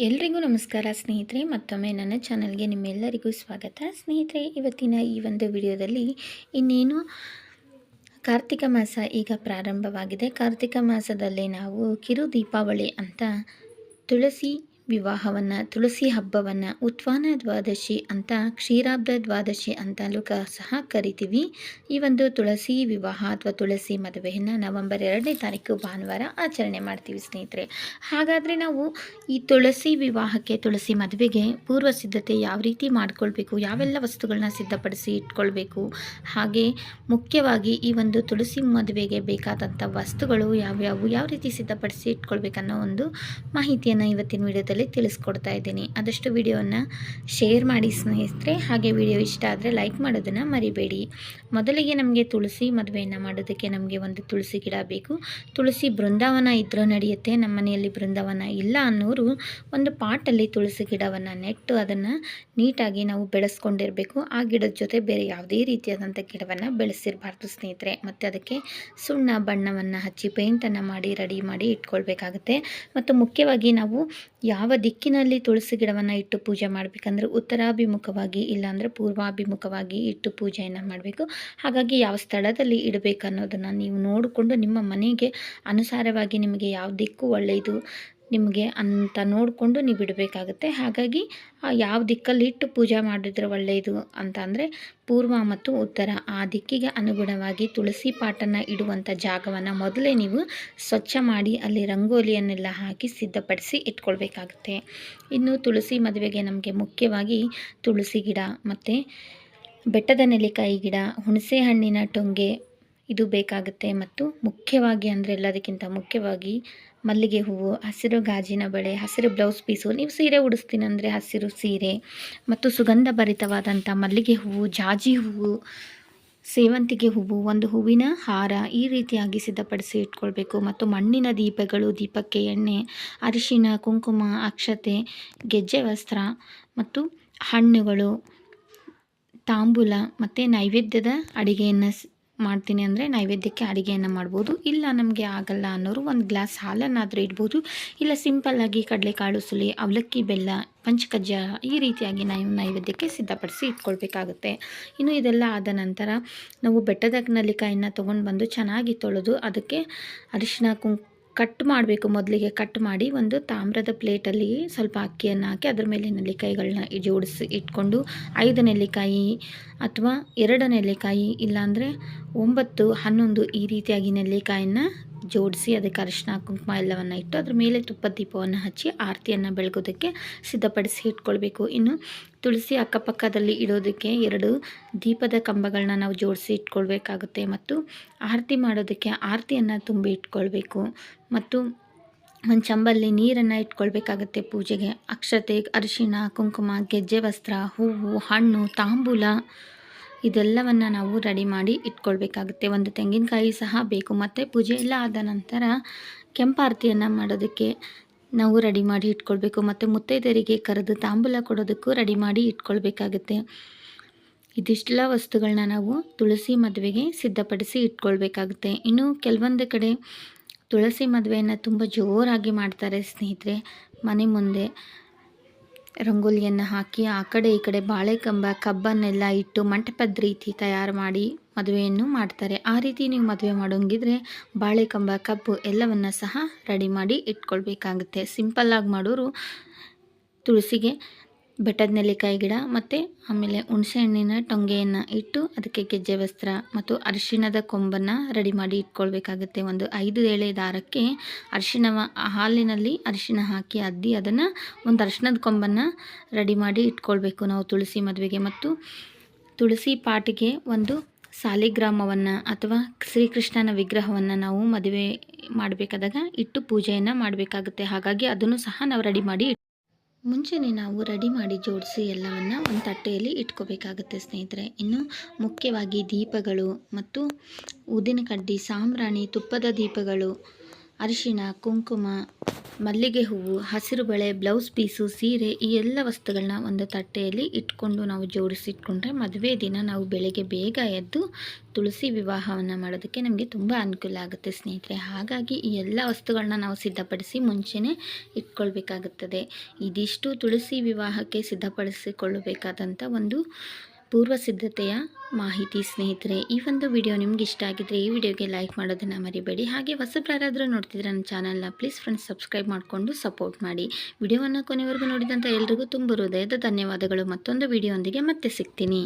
ಎಲ್ರಿಗೂ ನಮಸ್ಕಾರ ಸ್ನೇಹಿತರೆ, ಮತ್ತೊಮ್ಮೆ ನನ್ನ ಚಾನಲ್ಗೆ ನಿಮ್ಮೆಲ್ಲರಿಗೂ ಸ್ವಾಗತ. ಸ್ನೇಹಿತರೆ, ಇವತ್ತಿನ ಈ ಒಂದು ವಿಡಿಯೋದಲ್ಲಿ ಇನ್ನೇನು ಕಾರ್ತಿಕ ಮಾಸ ಈಗ ಪ್ರಾರಂಭವಾಗಿದೆ. ಕಾರ್ತಿಕ ಮಾಸದಲ್ಲಿ ನಾವು ಕಿರು ದೀಪಾವಳಿ ಅಂತ ತುಳಸಿ ವಿವಾಹವನ್ನು, ತುಳಸಿ ಹಬ್ಬವನ್ನು ಉತ್ವಾನ ದ್ವಾದಶಿ ಅಂತ ಕ್ಷೀರಾಬ್ಧ ದ್ವಾದಶಿ ಅಂತಲೂ ಸಹ ಕರಿತೀವಿ. ಈ ಒಂದು ತುಳಸಿ ವಿವಾಹ ಅಥವಾ ತುಳಸಿ ಮದುವೆಯನ್ನು ನವೆಂಬರ್ ಎರಡನೇ ತಾರೀಕು ಭಾನುವಾರ ಆಚರಣೆ ಮಾಡ್ತೀವಿ ಸ್ನೇಹಿತರೆ. ಹಾಗಾದರೆ ನಾವು ಈ ತುಳಸಿ ವಿವಾಹಕ್ಕೆ, ತುಳಸಿ ಮದುವೆಗೆ ಪೂರ್ವ ಸಿದ್ಧತೆ ಯಾವ ರೀತಿ ಮಾಡಿಕೊಳ್ಬೇಕು, ಯಾವೆಲ್ಲ ವಸ್ತುಗಳನ್ನ ಸಿದ್ಧಪಡಿಸಿ ಇಟ್ಕೊಳ್ಬೇಕು, ಹಾಗೆ ಮುಖ್ಯವಾಗಿ ಈ ಒಂದು ತುಳಸಿ ಮದುವೆಗೆ ಬೇಕಾದಂಥ ವಸ್ತುಗಳು ಯಾವ್ಯಾವು, ಯಾವ ರೀತಿ ಸಿದ್ಧಪಡಿಸಿ ಇಟ್ಕೊಳ್ಬೇಕನ್ನೋ ಒಂದು ಮಾಹಿತಿಯನ್ನು ಇವತ್ತಿನ ವಿಡಿಯೋದಲ್ಲಿ ತಿಳಿಸ್ಕೊಡ್ತಾ ಇದ್ದೀನಿ. ಆದಷ್ಟು ವಿಡಿಯೋವನ್ನು ಶೇರ್ ಮಾಡಿ ಸ್ನೇಹಿತರೆ. ಹಾಗೆ ವಿಡಿಯೋ ಇಷ್ಟ ಆದರೆ ಲೈಕ್ ಮಾಡೋದನ್ನು ಮರಿಬೇಡಿ. ಮೊದಲಿಗೆ ನಮಗೆ ತುಳಸಿ ಮದುವೆಯನ್ನು ಮಾಡೋದಕ್ಕೆ ನಮಗೆ ಒಂದು ತುಳಸಿ ಗಿಡ ಬೇಕು. ತುಳಸಿ ಬೃಂದಾವನ ಇದ್ರೂ ನಡೆಯುತ್ತೆ. ನಮ್ಮ ಮನೆಯಲ್ಲಿ ಬೃಂದಾವನ ಇಲ್ಲ ಅನ್ನೋರು ಒಂದು ಪಾಟಲ್ಲಿ ತುಳಸಿ ಗಿಡವನ್ನು ನೆಟ್ಟು ಅದನ್ನು ನೀಟಾಗಿ ನಾವು ಬೆಳೆಸ್ಕೊಂಡಿರಬೇಕು. ಆ ಗಿಡದ ಜೊತೆ ಬೇರೆ ಯಾವುದೇ ರೀತಿಯಾದಂಥ ಗಿಡವನ್ನು ಬೆಳೆಸಿರಬಾರ್ದು ಸ್ನೇಹಿತರೆ. ಮತ್ತು ಅದಕ್ಕೆ ಸುಣ್ಣ, ಬಣ್ಣವನ್ನು ಹಚ್ಚಿ ಪೇಂಟನ್ನು ಮಾಡಿ ರೆಡಿ ಮಾಡಿ ಇಟ್ಕೊಳ್ಬೇಕಾಗುತ್ತೆ. ಮತ್ತು ಮುಖ್ಯವಾಗಿ ನಾವು ಯಾವ ದಿಕ್ಕಿನಲ್ಲಿ ತುಳಸಿ ಗಿಡವನ್ನು ಇಟ್ಟು ಪೂಜೆ ಮಾಡಬೇಕಂದ್ರೆ ಉತ್ತರಾಭಿಮುಖವಾಗಿ ಇಲ್ಲಾಂದರೆ ಪೂರ್ವಾಭಿಮುಖವಾಗಿ ಇಟ್ಟು ಪೂಜೆಯನ್ನು ಮಾಡಬೇಕು. ಹಾಗಾಗಿ ಯಾವ ಸ್ಥಳದಲ್ಲಿ ಇಡಬೇಕು ಅನ್ನೋದನ್ನು ನೀವು ನೋಡಿಕೊಂಡು ನಿಮ್ಮ ಮನೆಗೆ ಅನುಸಾರವಾಗಿ ನಿಮಗೆ ಯಾವ ದಿಕ್ಕು ಒಳ್ಳೆಯದು ನಿಮಗೆ ಅಂತ ನೋಡಿಕೊಂಡು ನೀವು ಬಿಡಬೇಕಾಗುತ್ತೆ. ಹಾಗಾಗಿ ಯಾವ ದಿಕ್ಕಲ್ಲಿ ಇಟ್ಟು ಪೂಜೆ ಮಾಡಿದ್ರೆ ಒಳ್ಳೆಯದು ಅಂತ ಅಂದರೆ ಪೂರ್ವ ಮತ್ತು ಉತ್ತರ. ಆ ದಿಕ್ಕಿಗೆ ಅನುಗುಣವಾಗಿ ತುಳಸಿ ಪಾಟನ್ನು ಇಡುವಂಥ ಜಾಗವನ್ನು ಮೊದಲೇ ನೀವು ಸ್ವಚ್ಛ ಮಾಡಿ ಅಲ್ಲಿ ರಂಗೋಲಿಯನ್ನೆಲ್ಲ ಹಾಕಿ ಸಿದ್ಧಪಡಿಸಿ ಇಟ್ಕೊಳ್ಬೇಕಾಗುತ್ತೆ. ಇನ್ನು ತುಳಸಿ ಮದುವೆಗೆ ನಮಗೆ ಮುಖ್ಯವಾಗಿ ತುಳಸಿ ಗಿಡ, ಮತ್ತು ಬೆಟ್ಟದ ನೆಲ್ಲಿಕಾಯಿ ಗಿಡ, ಹುಣಸೆ ಹಣ್ಣಿನ ಟೊಂಗೆ ಇದು ಬೇಕಾಗುತ್ತೆ. ಮತ್ತು ಮುಖ್ಯವಾಗಿ ಅಂದರೆ ಎಲ್ಲದಕ್ಕಿಂತ ಮುಖ್ಯವಾಗಿ ಮಲ್ಲಿಗೆ ಹೂವು, ಹಸಿರು ಗಾಜಿನ ಬಳೆ, ಹಸಿರು ಬ್ಲೌಸ್ ಪೀಸು, ನೀವು ಸೀರೆ ಉಡಿಸ್ತೀನಂದರೆ ಹಸಿರು ಸೀರೆ ಮತ್ತು ಸುಗಂಧ ಭರಿತವಾದಂಥ ಮಲ್ಲಿಗೆ ಹೂವು, ಜಾಜಿ ಹೂವು, ಸೇವಂತಿಗೆ ಹೂವು, ಒಂದು ಹೂವಿನ ಹಾರ ಈ ರೀತಿಯಾಗಿ ಸಿದ್ಧಪಡಿಸಿ ಇಟ್ಕೊಳ್ಬೇಕು. ಮತ್ತು ಮಣ್ಣಿನ ದೀಪಗಳು, ದೀಪಕ್ಕೆ ಎಣ್ಣೆ, ಅರಿಶಿನ, ಕುಂಕುಮ, ಅಕ್ಷತೆ, ಗೆಜ್ಜೆ ವಸ್ತ್ರ ಮತ್ತು ಹಣ್ಣುಗಳು, ತಾಂಬೂಲ ಮತ್ತು ನೈವೇದ್ಯದ ಅಡಿಗೆಯನ್ನು ಮಾಡ್ತೀನಿ ಅಂದರೆ ನೈವೇದ್ಯಕ್ಕೆ ಅಡುಗೆಯನ್ನು ಮಾಡ್ಬೋದು. ಇಲ್ಲ ನಮಗೆ ಆಗಲ್ಲ ಅನ್ನೋರು ಒಂದು ಗ್ಲಾಸ್ ಹಾಲನ್ನಾದರೂ ಇಡ್ಬೋದು. ಇಲ್ಲ ಸಿಂಪಲ್ಲಾಗಿ ಕಡಲೆಕಾಳು, ಸುಲಿ, ಅವಲಕ್ಕಿ, ಬೆಲ್ಲ, ಪಂಚಕಜ್ಜ ಈ ರೀತಿಯಾಗಿ ನಾವು ನೈವೇದ್ಯಕ್ಕೆ ಸಿದ್ಧಪಡಿಸಿ ಇಟ್ಕೊಳ್ಬೇಕಾಗುತ್ತೆ. ಇನ್ನು ಇದೆಲ್ಲ ಆದ ನಂತರ ನಾವು ಬೆಟ್ಟದ ನಲ್ಲಿಕಾಯನ್ನು ತೊಗೊಂಡು ಬಂದು ಚೆನ್ನಾಗಿ ತೊಳೆದು ಅದಕ್ಕೆ ಅರಿಶಿನ ಕುಂಕ್ ಕಟ್ ಮಾಡಬೇಕು ಮೊದಲಿಗೆ, ಕಟ್ ಮಾಡಿ ಒಂದು ತಾಮ್ರದ ಪ್ಲೇಟಲ್ಲಿ ಸ್ವಲ್ಪ ಅಕ್ಕಿಯನ್ನು ಹಾಕಿ ಅದ್ರ ಮೇಲೆ ನೆಲ್ಲಿಕಾಯಿಗಳನ್ನ ಜೋಡಿಸಿ ಇಟ್ಕೊಂಡು ಐದು ನೆಲ್ಲಿಕಾಯಿ ಅಥವಾ ಎರಡು ನೆಲ್ಲಿಕಾಯಿ ಇಲ್ಲಾಂದರೆ ಒಂಬತ್ತು, ಹನ್ನೊಂದು ಈ ರೀತಿಯಾಗಿ ನೆಲ್ಲಿಕಾಯನ್ನು ಜೋಡಿಸಿ ಅದಕ್ಕೆ ಅರಿಶಿನ ಕುಂಕುಮ ಎಲ್ಲವನ್ನು ಇಟ್ಟು ಅದ್ರ ಮೇಲೆ ತುಪ್ಪ ದೀಪವನ್ನು ಹಚ್ಚಿ ಆರತಿಯನ್ನು ಬೆಳಗೋದಕ್ಕೆ ಸಿದ್ಧಪಡಿಸಿ ಇಟ್ಕೊಳ್ಬೇಕು. ಇನ್ನು ತುಳಸಿ ಅಕ್ಕಪಕ್ಕದಲ್ಲಿ ಇಡೋದಕ್ಕೆ ಎರಡು ದೀಪದ ಕಂಬಗಳನ್ನ ನಾವು ಜೋಡಿಸಿ ಇಟ್ಕೊಳ್ಬೇಕಾಗುತ್ತೆ ಮತ್ತು ಆರತಿ ಮಾಡೋದಕ್ಕೆ ಆರತಿಯನ್ನು ತುಂಬಿ ಇಟ್ಕೊಳ್ಬೇಕು ಮತ್ತು ಒಂದು ಚಂಬಲ್ಲಿ ನೀರನ್ನು ಇಟ್ಕೊಳ್ಬೇಕಾಗುತ್ತೆ ಪೂಜೆಗೆ. ಅಕ್ಷತೆ, ಅರಿಶಿಣ, ಕುಂಕುಮ, ಗೆಜ್ಜೆ ವಸ್ತ್ರ, ಹೂವು, ಹಣ್ಣು, ತಾಂಬೂಲ ಇದೆಲ್ಲವನ್ನು ನಾವು ರೆಡಿ ಮಾಡಿ ಇಟ್ಕೊಳ್ಬೇಕಾಗುತ್ತೆ. ಒಂದು ತೆಂಗಿನಕಾಯಿ ಸಹ ಬೇಕು. ಮತ್ತು ಪೂಜೆ ಎಲ್ಲ ಆದ ನಂತರ ಕೆಂಪಾರತಿಯನ್ನು ಮಾಡೋದಕ್ಕೆ ನಾವು ರೆಡಿ ಮಾಡಿ ಇಟ್ಕೊಳ್ಬೇಕು. ಮತ್ತು ಮುತ್ತೈದೆಯರಿಗೆ ಕರೆದು ತಾಂಬೂಲ ಕೊಡೋದಕ್ಕೂ ರೆಡಿ ಮಾಡಿ ಇಟ್ಕೊಳ್ಬೇಕಾಗುತ್ತೆ. ಇದಿಷ್ಟೆಲ್ಲ ವಸ್ತುಗಳನ್ನ ನಾವು ತುಳಸಿ ಮದುವೆಗೆ ಸಿದ್ಧಪಡಿಸಿ ಇಟ್ಕೊಳ್ಬೇಕಾಗುತ್ತೆ. ಇನ್ನು ಕೆಲವೊಂದು ಕಡೆ ತುಳಸಿ ಮದುವೆಯನ್ನು ತುಂಬ ಜೋರಾಗಿ ಮಾಡ್ತಾರೆ ಸ್ನೇಹಿತರೆ. ಮನೆ ಮುಂದೆ ರಂಗೋಲಿಯನ್ನು ಹಾಕಿ ಆ ಕಡೆ ಈ ಕಡೆ ಬಾಳೆಕಂಬ, ಕಬ್ಬನ್ನೆಲ್ಲ ಇಟ್ಟು ಮಂಟಪದ ರೀತಿ ತಯಾರು ಮಾಡಿ ಮದುವೆಯನ್ನು ಮಾಡ್ತಾರೆ. ಆ ರೀತಿ ನೀವು ಮದುವೆ ಮಾಡೋಂಗಿದ್ರೆ ಬಾಳೆಕಂಬ, ಕಬ್ಬು ಎಲ್ಲವನ್ನು ಸಹ ರೆಡಿ ಮಾಡಿ ಇಟ್ಕೊಳ್ಬೇಕಾಗುತ್ತೆ. ಸಿಂಪಲ್ಲಾಗಿ ಮಾಡೋರು ತುಳಸಿಗೆ ಬೆಟ್ಟದ ನೆಲ್ಲಿಕಾಯಿ ಗಿಡ ಮತ್ತು ಆಮೇಲೆ ಹುಣಸೆಹಣ್ಣಿನ ಟೊಂಗೆಯನ್ನು ಇಟ್ಟು ಅದಕ್ಕೆ ಗೆಜ್ಜೆ ವಸ್ತ್ರ ಮತ್ತು ಅರಿಶಿಣದ ಕೊಂಬನ್ನು ರೆಡಿ ಮಾಡಿ ಇಟ್ಕೊಳ್ಬೇಕಾಗುತ್ತೆ. ಒಂದು ಐದು ಎಳೆ ದಾರಕ್ಕೆ ಅರಿಶಿಣವ ಹಾಲಿನಲ್ಲಿ ಅರಿಶಿಣ ಹಾಕಿ ಅದ್ದಿ ಅದನ್ನು ಒಂದು ಅರಿಶಿಣದ ಕೊಂಬನ್ನು ರೆಡಿ ಮಾಡಿ ಇಟ್ಕೊಳ್ಬೇಕು ನಾವು ತುಳಸಿ ಮದುವೆಗೆ. ಮತ್ತು ತುಳಸಿ ಪಾಟಿಗೆ ಒಂದು ಸಾಲಿಗ್ರಾಮವನ್ನು ಅಥವಾ ಶ್ರೀಕೃಷ್ಣನ ವಿಗ್ರಹವನ್ನು ನಾವು ಮದುವೆ ಮಾಡಬೇಕಾದಾಗ ಇಟ್ಟು ಪೂಜೆಯನ್ನು ಮಾಡಬೇಕಾಗುತ್ತೆ. ಹಾಗಾಗಿ ಅದನ್ನು ಸಹ ನಾವು ರೆಡಿ ಮಾಡಿ ಮುಂಚೆನೇ ನಾವು ರೆಡಿ ಮಾಡಿ ಜೋಡಿಸಿ ಎಲ್ಲವನ್ನು ಒಂದು ತಟ್ಟೆಯಲ್ಲಿ ಇಟ್ಕೋಬೇಕಾಗುತ್ತೆ ಸ್ನೇಹಿತರೆ. ಇನ್ನು ಮುಖ್ಯವಾಗಿ ದೀಪಗಳು ಮತ್ತು ಊದಿನ ಕಡ್ಡಿ ಸಾಂಬ್ರಾಣಿ, ತುಪ್ಪದ ದೀಪಗಳು ಅರಿಶಿಣ ಕುಂಕುಮ, ಮಲ್ಲಿಗೆ ಹೂವು, ಹಸಿರು ಬಳೆ, ಬ್ಲೌಸ್ ಪೀಸು, ಸೀರೆ ಈ ಎಲ್ಲ ವಸ್ತುಗಳನ್ನ ಒಂದು ತಟ್ಟೆಯಲ್ಲಿ ಇಟ್ಕೊಂಡು ನಾವು ಜೋಡಿಸಿಟ್ಕೊಂಡ್ರೆ ಮದುವೆ ದಿನ ನಾವು ಬೆಳಗ್ಗೆ ಬೇಗ ಎದ್ದು ತುಳಸಿ ವಿವಾಹವನ್ನು ಮಾಡೋದಕ್ಕೆ ನಮಗೆ ತುಂಬ ಅನುಕೂಲ ಆಗುತ್ತೆ ಸ್ನೇಹಿತರೆ. ಹಾಗಾಗಿ ಈ ಎಲ್ಲ ವಸ್ತುಗಳನ್ನ ನಾವು ಸಿದ್ಧಪಡಿಸಿ ಮುಂಚೆನೇ ಇಟ್ಕೊಳ್ಬೇಕಾಗುತ್ತದೆ. ಇದಿಷ್ಟು ತುಳಸಿ ವಿವಾಹಕ್ಕೆ ಸಿದ್ಧಪಡಿಸಿಕೊಳ್ಳಬೇಕಾದಂಥ ಒಂದು ಪೂರ್ವ ಸಿದ್ಧತೆಯ ಮಾಹಿತಿ ಸ್ನೇಹಿತರೆ, ಈ ಒಂದು ವಿಡಿಯೋ ನಿಮ್ಗೆ ಇಷ್ಟ ಆಗಿದ್ರೆ ಈ ವಿಡಿಯೋಗೆ ಲೈಕ್ ಮಾಡೋದನ್ನು ಮರಿಬೇಡಿ. ಹಾಗೆ ಹೊಸಬ್ರಾರಾದರೂ ನೋಡ್ತಿದ್ರೆ ನನ್ನ ಚಾನಲ್ನ ಪ್ಲೀಸ್ ಫ್ರೆಂಡ್ಸ್ ಸಬ್ಸ್ಕ್ರೈಬ್ ಮಾಡಿಕೊಂಡು ಸಪೋರ್ಟ್ ಮಾಡಿ. ವಿಡಿಯೋವನ್ನು ಕೊನೆವರೆಗೂ ನೋಡಿದಂಥ ಎಲ್ರಿಗೂ ತುಂಬ ಹೃದಯದ ಧನ್ಯವಾದಗಳು. ಮತ್ತೊಂದು ವಿಡಿಯೋ ಒಂದಿಗೆ ಮತ್ತೆ ಸಿಗ್ತೀನಿ.